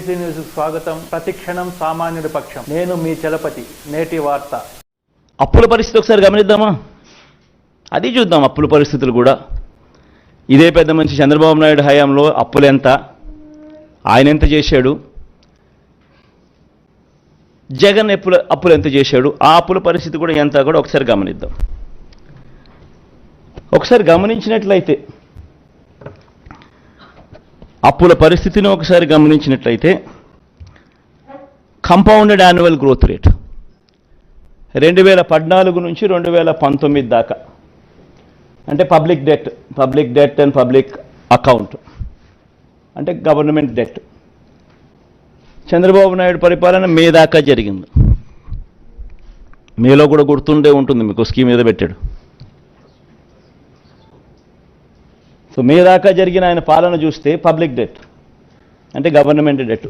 నమస్తే న్యూస్ స్వాగతం. ప్రతిక్షణం సామాన్యుడి పక్షం. నేను మీ చలపతి. నేటి వార్త. అప్పుల పరిస్థితి ఒకసారి గమనిద్దామా? అది చూద్దాం అప్పుల పరిస్థితులు కూడా. ఇదే పెద్ద మంచి చంద్రబాబు నాయుడు హయాంలో అప్పులు ఎంత? ఆయన ఎంత చేశాడు? జగన్ ఎప్పుల అప్పులు ఎంత చేశాడు? ఆ అప్పుల పరిస్థితి కూడా ఎంత కూడా ఒకసారి గమనిద్దాం. ఒకసారి గమనించినట్లయితే అప్పుల పరిస్థితిని ఒకసారి గమనించినట్లయితే కంపౌండెడ్ యాన్యువల్ గ్రోత్ రేట్ రెండు వేల పద్నాలుగు నుంచి రెండు వేల పంతొమ్మిది దాకా. అంటే public debt public debt and public account అంటే గవర్నమెంట్ డెట్ చంద్రబాబు నాయుడు పరిపాలన మే దాకా జరిగింది. మేలో కూడా గుర్తుండే ఉంటుంది మీకు స్కీమ్ ఏదో పెట్టాడు. సో మే దాకా జరిగిన ఆయన పాలన చూస్తే పబ్లిక్ డెట్ అంటే గవర్నమెంట్ డెట్.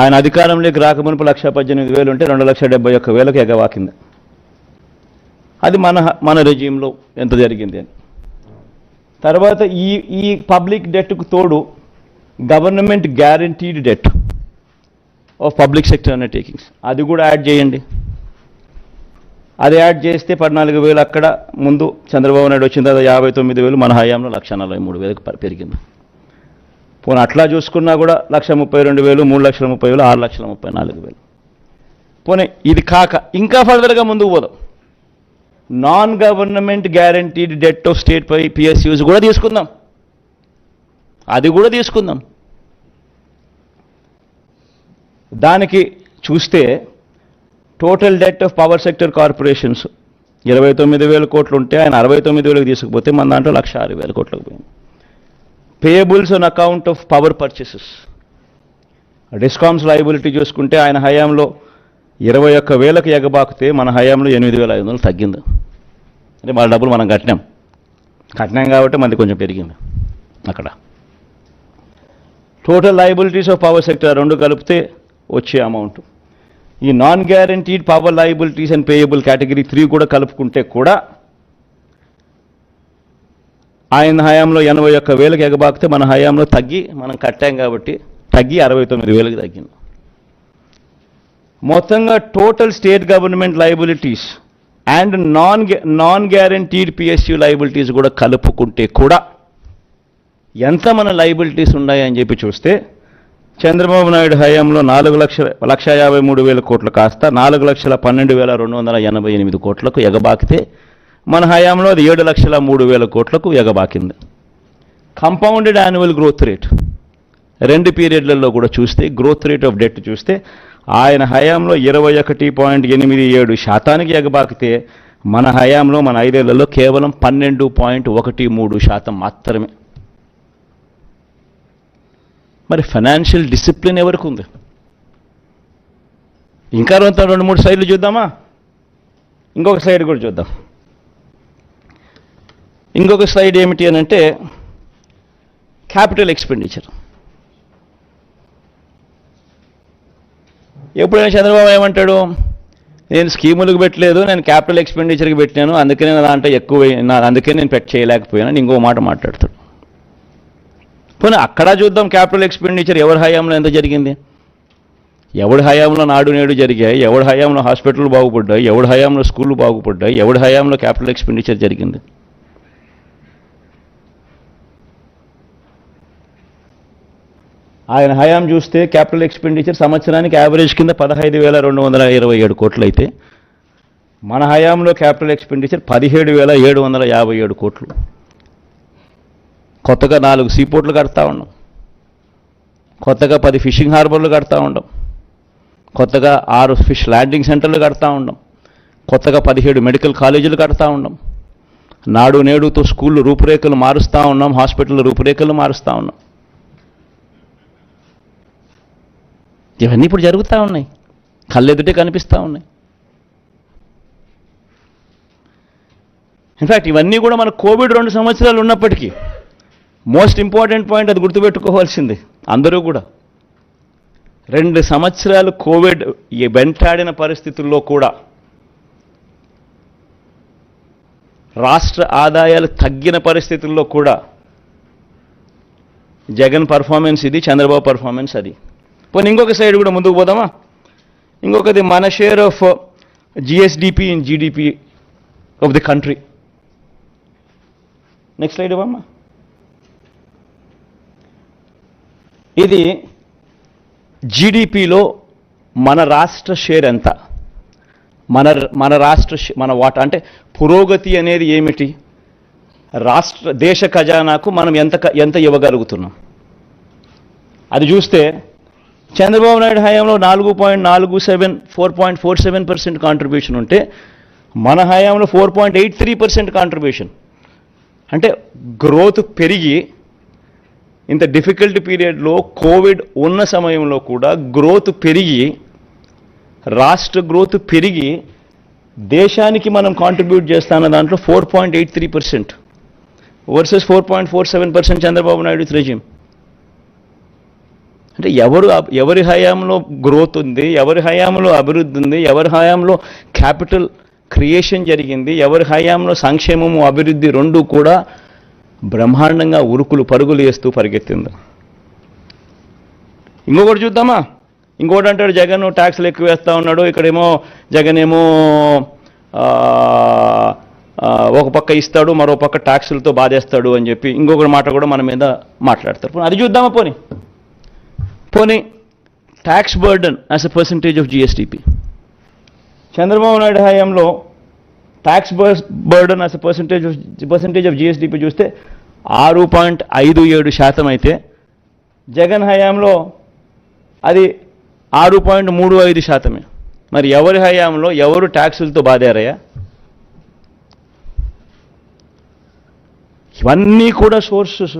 ఆయన అధికారంలోకి రాకమునుపు లక్ష పద్దెనిమిది వేలు ఉంటే రెండు లక్ష డెబ్బై ఒక్క వేలకు ఎగవాకింది. అది మన మన రెజీంలో ఎంత జరిగింది అని. తర్వాత ఈ ఈ పబ్లిక్ డెట్కు తోడు government guaranteed debt of public sector undertakings అది కూడా యాడ్ చేయండి. అది యాడ్ చేస్తే పద్నాలుగు వేలు అక్కడ ముందు చంద్రబాబు నాయుడు వచ్చిన తర్వాత యాభై తొమ్మిది వేలు మన హయాంలో లక్ష నలభై మూడు వేలకు పెరిగింది. పోనీ అట్లా చూసుకున్నా కూడా లక్ష ముప్పై రెండు వేలు మూడు లక్షల ముప్పై వేలు ఆరు లక్షల ముప్పై నాలుగు వేలు. పోనీ ఇది కాక ఇంకా ఫర్దర్గా ముందుకు పోదాం. Non government guaranteed debt of state pi PSUs కూడా తీసుకుందాం. అది కూడా తీసుకుందాం. దానికి చూస్తే total debt of power sector corporations ఇరవై తొమ్మిది వేల కోట్లు ఉంటే ఆయన అరవై తొమ్మిది వేలకు తీసుకుపోతే మన దాంట్లో లక్ష ఆరు వేల కోట్లకు పోయింది. Payables on account of power purchases discoms liability చూసుకుంటే ఆయన హయాంలో ఇరవై ఒక్క వేలకు ఎగబాకితే మన హయాంలో ఎనిమిది వేల ఐదు వందలు తగ్గింది. అంటే వాళ్ళ డబ్బులు మనం కట్టినాం. కట్టినాం కాబట్టి మనది కొంచెం పెరిగింది అక్కడ. Total liabilities of power sector రెండు కలిపితే వచ్చే అమౌంట్ ఈ non guaranteed power liabilities and payable category three కూడా కలుపుకుంటే కూడా ఆయన హయాంలో ఎనభై ఒక్క వేలకు ఎగబాకితే మన హయాంలో తగ్గి మనం కట్టాం కాబట్టి తగ్గి అరవై తొమ్మిది వేలకు తగ్గింది. మొత్తంగా total state government liabilities and non non guaranteed PSU liabilities కూడా కలుపుకుంటే కూడా ఎంత మన లైబిలిటీస్ ఉన్నాయని చెప్పి చూస్తే చంద్రబాబు నాయుడు హయాంలో నాలుగు లక్షల లక్ష యాభై మూడు వేల కోట్లు కాస్త నాలుగు లక్షల పన్నెండు వేల రెండు వందల ఎనభై ఎనిమిది కోట్లకు ఎగబాకితే మన హయాంలో అది ఏడు లక్షల మూడు వేల కోట్లకు ఎగబాకింది. కంపౌండెడ్ యాన్యువల్ గ్రోత్ రేట్ రెండు పీరియడ్లలో కూడా చూస్తే గ్రోత్ రేట్ ఆఫ్ డెట్ చూస్తే ఆయన హయాంలో ఇరవై ఒకటి పాయింట్ ఎనిమిది ఏడు శాతానికి ఎగబాకితే మన హయాంలో మన ఐదేళ్ళలో కేవలం పన్నెండు పాయింట్ ఒకటి మూడు శాతం మాత్రమే. మరి ఫైనాన్షియల్ డిసిప్లిన్ ఎవరికి ఉంది? ఇంకా రెండు రెండు మూడు సైడ్లు చూద్దామా? ఇంకొక సైడ్ కూడా చూద్దాం. ఇంకొక సైడ్ ఏమిటి అని అంటే క్యాపిటల్ ఎక్స్పెండిచర్ ఎప్పుడైనా చంద్రబాబు ఏమంటాడు? నేను స్కీములకు పెట్టలేదు నేను క్యాపిటల్ ఎక్స్పెండిచర్కి పెట్టాను అందుకనే నా దాంట్లో ఎక్కువ అందుకే నేను పెట్ చేయలేకపోయాను ఇంకో మాట మాట్లాడతాడు. పోనీ అక్కడ చూద్దాం క్యాపిటల్ ఎక్స్పెండిచర్ ఎవరి హయాంలో ఎంత జరిగింది? ఎవడి హయాంలో నాడు నేడు జరిగాయి? ఎవడి హయాంలో హాస్పిటల్ బాగుపడ్డాయి? ఎవడి హయాంలో స్కూళ్ళు బాగుపడ్డాయి? ఎవడి హయాంలో క్యాపిటల్ ఎక్స్పెండిచర్ జరిగింది? ఆయన హయాం చూస్తే క్యాపిటల్ ఎక్స్పెండిచర్ సంవత్సరానికి యావరేజ్ కింద పదహైదు వేల రెండు వందల ఇరవై ఏడు కోట్లు అయితే మన హయాంలో క్యాపిటల్ ఎక్స్పెండిచర్ పదిహేడు వేల ఏడు వందల యాభై ఏడు కోట్లు. కొత్తగా నాలుగు సీపోర్ట్లు కడతా ఉన్నాం కొత్తగా పది ఫిషింగ్ హార్బర్లు కడతా ఉండం. కొత్తగా ఆరు ఫిష్ ల్యాండింగ్ సెంటర్లు కడతా ఉండం. కొత్తగా పదిహేడు మెడికల్ కాలేజీలు కడతా ఉండం. నాడు నేడుతో స్కూళ్ళు రూపురేఖలు మారుస్తూ ఉన్నాం హాస్పిటల్ రూపురేఖలు మారుస్తూ ఉన్నాం. ఇవన్నీ ఇప్పుడు జరుగుతూ ఉన్నాయి. కళ్ళెదుటే కనిపిస్తూ ఉన్నాయి. ఇన్ఫ్యాక్ట్ ఇవన్నీ కూడా మన కోవిడ్ రెండు సంవత్సరాలు ఉన్నప్పటికీ మోస్ట్ ఇంపార్టెంట్ పాయింట్ అది గుర్తుపెట్టుకోవాల్సింది. అందరూ కూడా. రెండు సంవత్సరాలు కోవిడ్ వెంటాడిన పరిస్థితుల్లో కూడా రాష్ట్ర ఆదాయాలు తగ్గిన పరిస్థితుల్లో కూడా జగన్ పర్ఫార్మెన్స్ ఇది చంద్రబాబు పర్ఫార్మెన్స్ అది. పోనీ ఇంకొక సైడ్ కూడా ముందుకు పోదామా? ఇంకొకది మన share of GSDP in GDP of the country. Next slide ఇవ్వమ్మా. ఇది జీడిపిలో మన రాష్ట్ర షేర్ ఎంత? మన మన రాష్ట్ర మన వాటా అంటే పురోగతి అనేది ఏమిటి? రాష్ట్ర దేశ ఖజానాకు మనం ఎంత ఎంత ఇవ్వగలుగుతున్నాం? అది చూస్తే చంద్రబాబు నాయుడు హయాంలో నాలుగు పాయింట్ నాలుగు seven four point four seven percent contribution ఉంటే మన హయాంలో four point eight three percent contribution అంటే గ్రోత్ పెరిగి ఇంత డిఫికల్ట్ పీరియడ్లో కోవిడ్ ఉన్న సమయంలో కూడా గ్రోత్ పెరిగి రాష్ట్ర గ్రోత్ పెరిగి దేశానికి మనం కాంట్రిబ్యూట్ చేస్తాన్న దాంట్లో four point eight three percent versus four point four seven percent Chandrababu Naidu regime అంటే ఎవరు ఎవరి హయాంలో గ్రోత్ ఉంది ఎవరి హయాంలో అభివృద్ధి ఉంది ఎవరి హయాంలో క్యాపిటల్ క్రియేషన్ జరిగింది ఎవరి హయాంలో సంక్షేమము అభివృద్ధి రెండు కూడా బ్రహ్మాండంగా ఉరుకులు పరుగులు వేస్తూ పరిగెత్తింది. ఇంకొకటి చూద్దామా? ఇంకోటి అంటాడు జగన్ ట్యాక్స్లు ఎక్కువ వేస్తూ ఉన్నాడు. ఇక్కడేమో జగన్ ఏమో ఒక పక్క ఇస్తాడు మరో పక్క ట్యాక్సులతో బాధేస్తాడు అని చెప్పి ఇంకొకటి మాట కూడా మన మీద మాట్లాడతారు. పోనీ అది చూద్దామా పోనీ? పోనీ tax burden as a percentage of GSDP Chandrababu Naidu హయాంలో ట్యాక్స్ బర్డన్ అసలు percentage of percentage of GSDP చూస్తే ఆరు పాయింట్ ఐదు ఏడు శాతం అయితే జగన్ హయాంలో అది ఆరు పాయింట్ మూడు ఐదు శాతమే. మరి ఎవరి హయాంలో ఎవరు ట్యాక్సులతో బాధారయ్యా? ఇవన్నీ కూడా సోర్సెస్.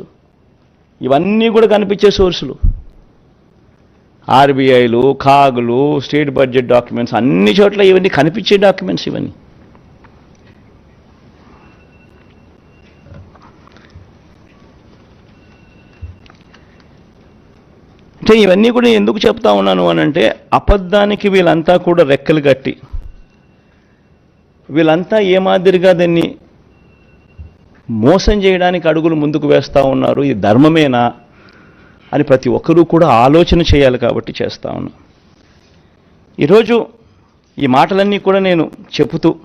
ఇవన్నీ కూడా కనిపించే సోర్సులు. ఆర్బీఐలు కాగులు స్టేట్ బడ్జెట్ డాక్యుమెంట్స్ అన్ని చోట్ల ఇవన్నీ కనిపించే డాక్యుమెంట్స్ ఇవన్నీ. అయితే ఇవన్నీ కూడా ఎందుకు చెప్తా ఉన్నాను అని అంటే అబద్ధానికి వీళ్ళంతా కూడా రెక్కలు కట్టి. వీళ్ళంతా ఏ మాదిరిగా దాన్ని మోసం చేయడానికి అడుగులు ముందుకు వేస్తూ ఉన్నారు? ఇది ధర్మమేనా? అని ప్రతి ఒక్కరూ కూడా ఆలోచన చేయాలి కాబట్టి చేస్తా ఉన్నా ఈరోజు ఈ మాటలన్నీ కూడా నేను చెబుతూ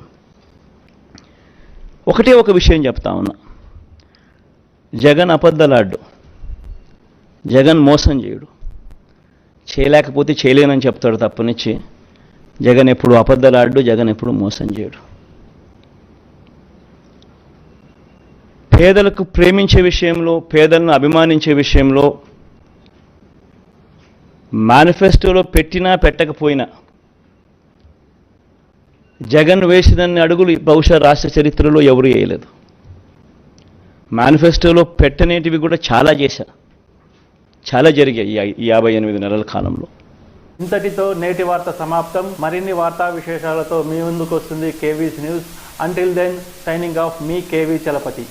ఒకటే ఒక విషయం చెప్తా ఉన్నా. జగన్ అబద్ధలాడ్డు. జగన్ మోసం చేయడు. చేయలేకపోతే చేయలేనని చెప్తాడు తప్పనిచ్చి. జగన్ ఎప్పుడు అబద్ధలాడు జగన్ ఎప్పుడు మోసం చేయడు. పేదలకు ప్రేమించే విషయంలో పేదలను అభిమానించే విషయంలో మేనిఫెస్టోలో పెట్టినా పెట్టకపోయినా జగన్ వేసినన్ని అడుగులు బహుశా రాష్ట్ర చరిత్రలో ఎవరు వేయలేదు. మేనిఫెస్టోలో పెట్టనేటివి కూడా చాలా చేశారు. చాలా జరిగాయి ఈ యాభై ఎనిమిది నెలల కాలంలో. ఇంతటితో నేటి వార్త సమాప్తం. మరిన్ని వార్తా విశేషాలతో మీ ముందుకు వస్తుంది KV's news. Until then signing off మీ కేవీ చలపతి.